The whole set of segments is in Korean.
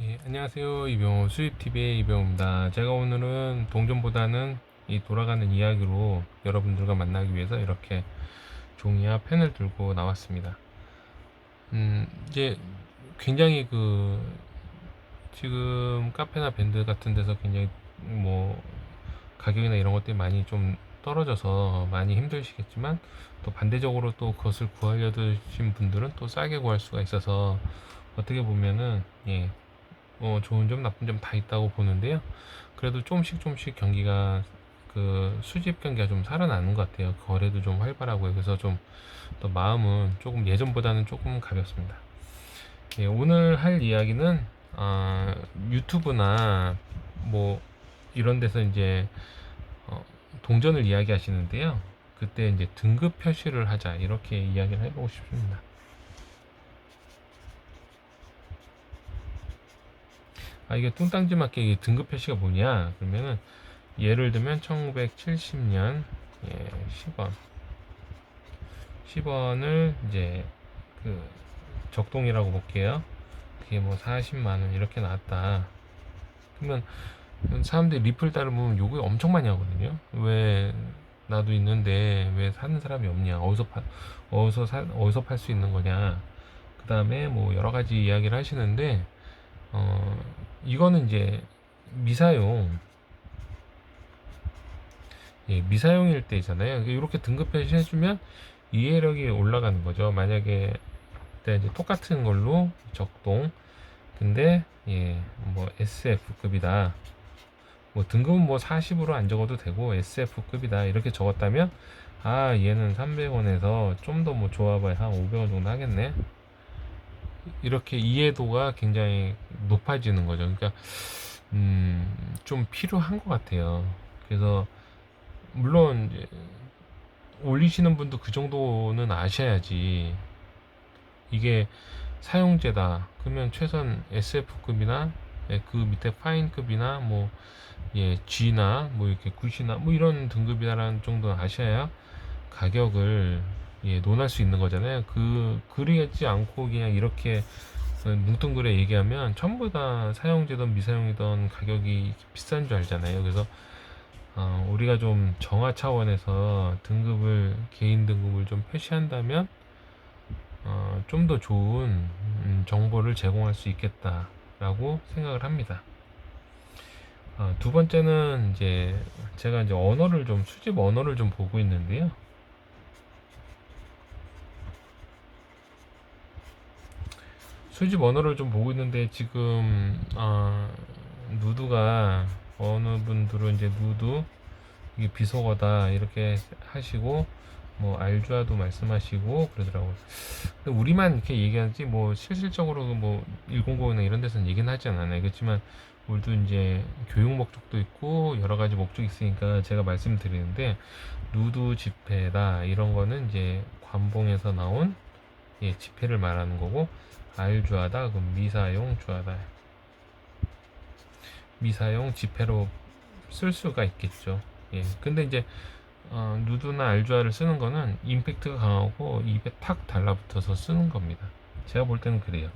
예, 안녕하세요. 이병호 수입TV의 이병호입니다. 제가 오늘은 동전보다는 이 돌아가는 이야기로 여러분들과 만나기 위해서 이렇게 종이와 펜을 들고 나왔습니다. 음, 이제 굉장히 그, 지금 카페나 밴드 같은 데서 굉장히 뭐, 가격이나 이런 것들이 많이 좀 떨어져서 많이 힘드시겠지만 또 반대적으로 또 그것을 구하려 드신 분들은 또 싸게 구할 수가 있어서 어떻게 보면은 예, 어, 좋은 점, 나쁜 점 다 있다고 보는데요. 그래도 조금씩 조금씩 경기가 그 수집 경기가 좀 살아나는 것 같아요. 거래도 좀 활발하고요. 그래서 좀 더 마음은 조금 예전보다는 조금 가볍습니다. 예, 오늘 할 이야기는 아, 유튜브나 뭐 이런 데서 이제 어, 동전을 이야기하시는데요. 그때 이제 등급 표시를 하자 이렇게 이야기를 해보고 싶습니다. 아 이게 뚱땅지 맞게 등급 표시가 뭐냐? 그러면은 예를 들면 1970년 예, 10원. 10원을 이제 그 적동이라고 볼게요. 그게 뭐 40만원 이렇게 나왔다. 그러면 사람들이 리플 따르면 요구 엄청 많이 하거든요. 왜 나도 있는데 왜 사는 사람이 없냐? 어디서 파, 어디서 사, 어디서 팔 수 있는 거냐? 그 다음에 뭐 여러 가지 이야기를 하시는데 어 이거는 이제 미사용 예, 미사용일 때잖아요. 이렇게 등급 표시해주면 이해력이 올라가는 거죠. 만약에 이제 똑같은 걸로 적동. 근데 예, 뭐 SF급이다. 뭐 등급은 뭐 40으로 안 적어도 되고 SF급이다 이렇게 적었다면 아 얘는 300원에서 좀 더 뭐 좋아봐야 한 500원 정도 하겠네. 이렇게 이해도가 굉장히 높아지는 거죠. 그러니까 음, 좀 필요한 것 같아요. 그래서 물론 올리시는 분도 그 정도는 아셔야지 이게 사용제다. 그러면 최선 SF급이나 예, 그 밑에 파인급이나 뭐 예, G나 뭐 이렇게 굿이나 뭐 이런 등급이라는 정도는 아셔야 가격을 예, 논할 수 있는 거잖아요. 그 그리지 않고 그냥 이렇게 뭉뚱그려 얘기하면 전부 다 사용제든 미사용이든 가격이 비싼 줄 알잖아요. 그래서 어, 우리가 좀 정화 차원에서 등급을 개인 등급을 좀 표시한다면 어, 좀 더 좋은 음, 정보를 제공할 수 있겠다라고 생각을 합니다. 어, 두 번째는 이제 제가 이제 언어를 좀 수집 언어를 좀 보고 있는데요. 수집 언어를 좀 보고 있는데 지금 어, 누드가 어느 분들은 이제 누드 이게 비속어다 이렇게 하시고 뭐 알주아도 말씀하시고 그러더라고요. 근데 우리만 이렇게 얘기하지 뭐 실질적으로 뭐 100이나 이런 데서는 얘기는 하지 않아요. 그렇지만 우리도 이제 교육 목적도 있고 여러 가지 목적이 있으니까 제가 말씀드리는데 누드 집회다 이런 거는 이제 관봉에서 나온 예, 집회를 말하는 거고 알주하다? 그럼 미사용 주하다. 미사용 지폐로 쓸 수가 있겠죠. 예. 근데 이제 어, 누드나 알주아를 쓰는 거는 임팩트가 강하고 입에 탁 달라붙어서 쓰는 겁니다. 제가 볼 때는 그래요.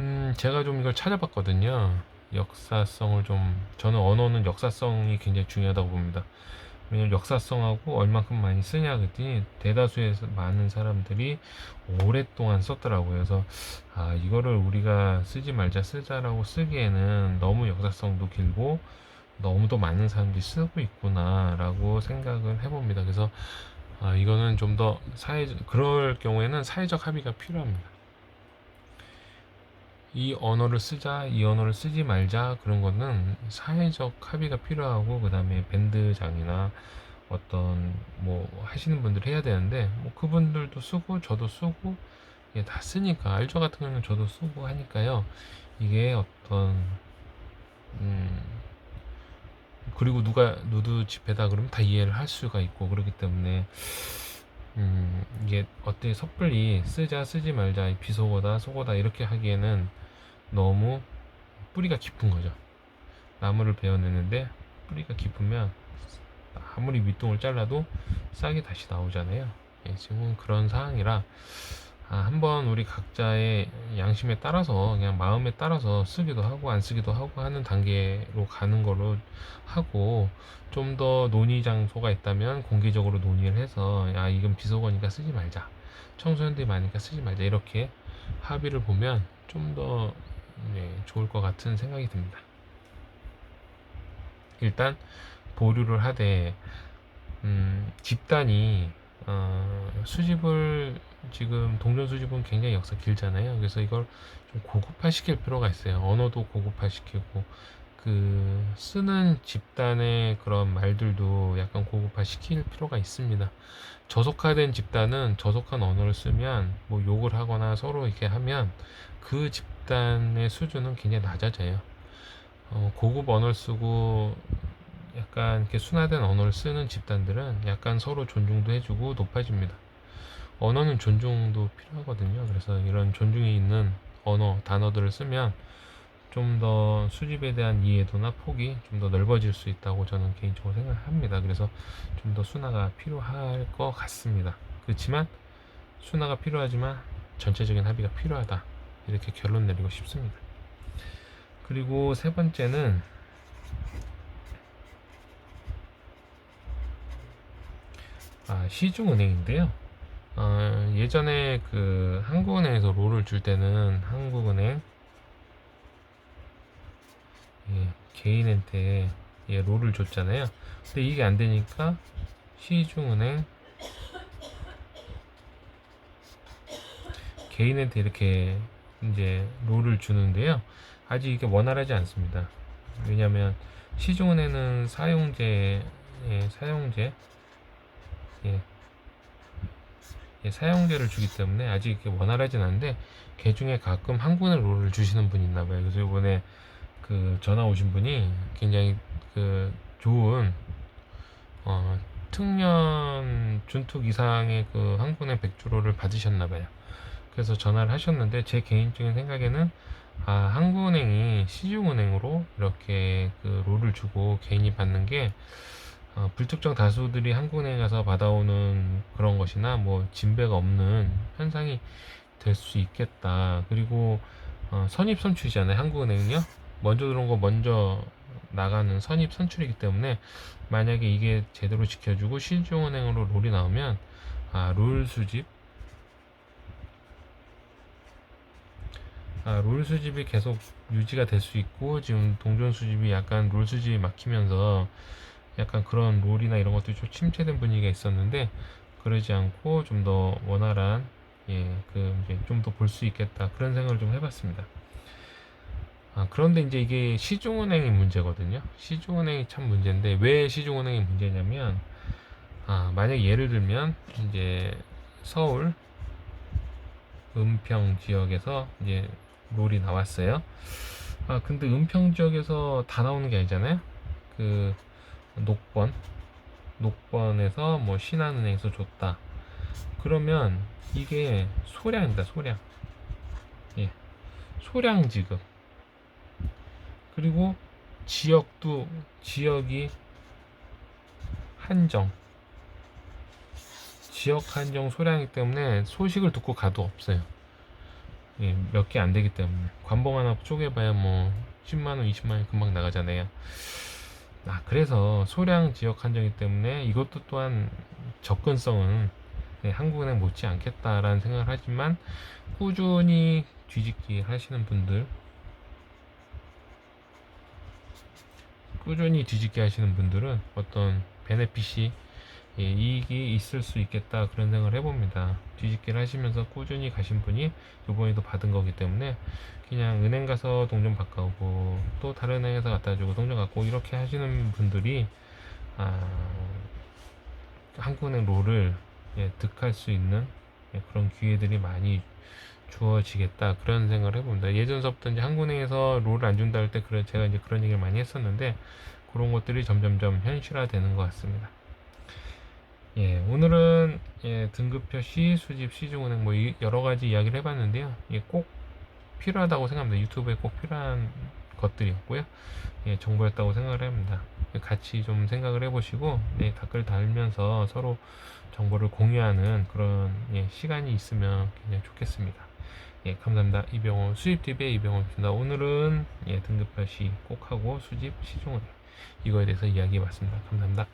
음 제가 좀 이걸 찾아봤거든요. 역사성을 좀 저는 언어는 역사성이 굉장히 중요하다고 봅니다 왜냐면 역사성하고 얼만큼 많이 쓰냐 그랬더니 대다수의 많은 사람들이 오랫동안 썼더라고요. 그래서 아 이거를 우리가 쓰지 말자 쓰자라고 쓰기에는 너무 역사성도 길고 너무도 많은 사람들이 쓰고 있구나라고 생각을 해봅니다. 그래서 아 이거는 좀 더 사회 그럴 경우에는 사회적 합의가 필요합니다. 이 언어를 쓰자, 이 언어를 쓰지 말자 그런 거는 사회적 합의가 필요하고 그 다음에 밴드장이나 어떤 뭐 하시는 분들이 해야 되는데 뭐 그분들도 쓰고 저도 쓰고 이게 다 쓰니까 알조 같은 경우는 저도 쓰고 하니까요. 이게 어떤 음 그리고 누가 누드 집회다 그러면 다 이해를 할 수가 있고 그렇기 때문에 음 이게 어떻게 섣불리 쓰자 쓰지 말자 비속어다 속어다 이렇게 하기에는 너무 뿌리가 깊은 거죠. 나무를 베어내는데 뿌리가 깊으면 아무리 밑동을 잘라도 싹이 다시 나오잖아요. 예, 지금은 그런 상황이라 아, 한번 우리 각자의 양심에 따라서 그냥 마음에 따라서 쓰기도 하고 안 쓰기도 하고 하는 단계로 가는 거로 하고 좀 더 논의 장소가 있다면 공개적으로 논의를 해서 야 이건 비속어니까 쓰지 말자 청소년들이 많으니까 쓰지 말자 이렇게 합의를 보면 좀더 네, 좋을 것 같은 생각이 듭니다. 일단 보류를 하되 음, 집단이 어, 수집을 지금 동전 수집은 굉장히 역사 길잖아요. 그래서 이걸 좀 고급화 시킬 필요가 있어요. 언어도 고급화 시키고 그 쓰는 집단의 그런 말들도 약간 고급화 시킬 필요가 있습니다. 저속화된 집단은 저속한 언어를 쓰면 뭐 욕을 하거나 서로 이렇게 하면 그 집단의 수준은 굉장히 낮아져요. 어, 고급 언어를 쓰고 약간 이렇게 순화된 언어를 쓰는 집단들은 약간 서로 존중도 해주고 높아집니다. 언어는 존중도 필요하거든요. 그래서 이런 존중이 있는 언어, 단어들을 쓰면 좀 더 수집에 대한 이해도나 폭이 좀 더 넓어질 수 있다고 저는 개인적으로 생각합니다. 그래서 좀더 순화가 필요할 것 같습니다. 그렇지만 순화가 필요하지만 전체적인 합의가 필요하다. 이렇게 결론 내리고 싶습니다. 그리고 세 번째는 아, 시중은행인데요. 어, 예전에 그 한국은행에서 롤을 줄 때는 한국은행 예, 개인한테 예, 롤을 줬잖아요. 근데 이게 안 되니까 시중은행 개인한테 이렇게 이제 롤을 주는데요. 아직 이게 원활하지 않습니다. 왜냐하면 시중은행은 사용제 예, 사용제 예, 예, 사용제를 주기 때문에 아직 이렇게 원활하진 않은데 개 중에 가끔 한국의 롤을 주시는 분이 있나 봐요. 그래서 이번에 그 전화 오신 분이 굉장히 그 좋은 어, 특년 준특 이상의 그 한국의 백주로를 받으셨나 봐요. 그래서 전화를 하셨는데 제 개인적인 생각에는 아, 한국은행이 시중은행으로 이렇게 그 롤을 주고 개인이 받는 게 어, 불특정 다수들이 한국은행에 가서 받아오는 그런 것이나 뭐 진배가 없는 현상이 될 수 있겠다. 그리고 어, 선입 선출이잖아요. 한국은행은요. 먼저 들어온 거 먼저 나가는 선입 선출이기 때문에 만약에 이게 제대로 지켜주고 시중은행으로 롤이 나오면 아, 롤 수집 아, 롤 수집이 계속 유지가 될 수 있고 지금 동전 수집이 약간 롤 수집이 막히면서 약간 그런 롤이나 이런 것들이 좀 침체된 분위기가 있었는데 그러지 않고 좀 더 원활한 예, 그 이제 좀 더 볼 수 있겠다 그런 생각을 좀 해봤습니다. 아, 그런데 이제 이게 시중은행이 문제거든요. 시중은행이 참 문제인데 왜 시중은행이 문제냐면 아, 만약 예를 들면 이제 서울 은평 지역에서 이제 롤이 나왔어요. 아, 근데 은평 지역에서 다 나오는 게 아니잖아요. 그 녹번 녹번에서 뭐 신한은행에서 줬다 그러면 이게 소량입니다 소량 예 소량 지급 그리고 지역도 지역이 한정. 지역 한정 소량이기 때문에 소식을 듣고 가도 없어요. 예, 몇 개 안 되기 때문에. 관봉 하나 쪼개봐야 뭐 10만 원 20만 원 금방 나가잖아요. 아, 그래서 소량 지역 한정이기 때문에 이것도 또한 접근성은 네, 한국은행 못지 않겠다라는 생각을 하지만 꾸준히 뒤집기 하시는 분들 꾸준히 뒤집기 하시는 분들은 어떤 베네핏이 예, 이익이 있을 수 있겠다 그런 생각을 해봅니다. 뒤집기를 하시면서 꾸준히 가신 분이 이번에도 받은 거기 때문에 그냥 은행 가서 동전 바꿔오고 또 다른 은행에서 갖다 주고 동전 갖고 이렇게 하시는 분들이 아, 한국은행 롤을 예, 득할 수 있는 예, 그런 기회들이 많이 주어지겠다 그런 생각을 해봅니다. 예전서부터 이제 한국은행에서 롤을 안 준다 할 때 그런 제가 이제 그런 얘기를 많이 했었는데 그런 것들이 점점점 현실화되는 것 같습니다. 예, 오늘은 예, 등급표 시, 수집, 시중은행 뭐 이- 여러 가지 이야기를 해봤는데요. 예, 꼭 필요하다고 생각합니다. 유튜브에 꼭 필요한 것들이었고요. 예, 정보였다고 생각을 합니다. 같이 좀 생각을 해보시고 네, 댓글 달면서 서로 정보를 공유하는 그런 예, 시간이 있으면 굉장히 좋겠습니다. 예, 감사합니다. 이병호 수입TV의 이병호입니다. 오늘은 예, 등급 표시 꼭 하고 수집 시중을 이거에 대해서 이야기해 봤습니다. 감사합니다.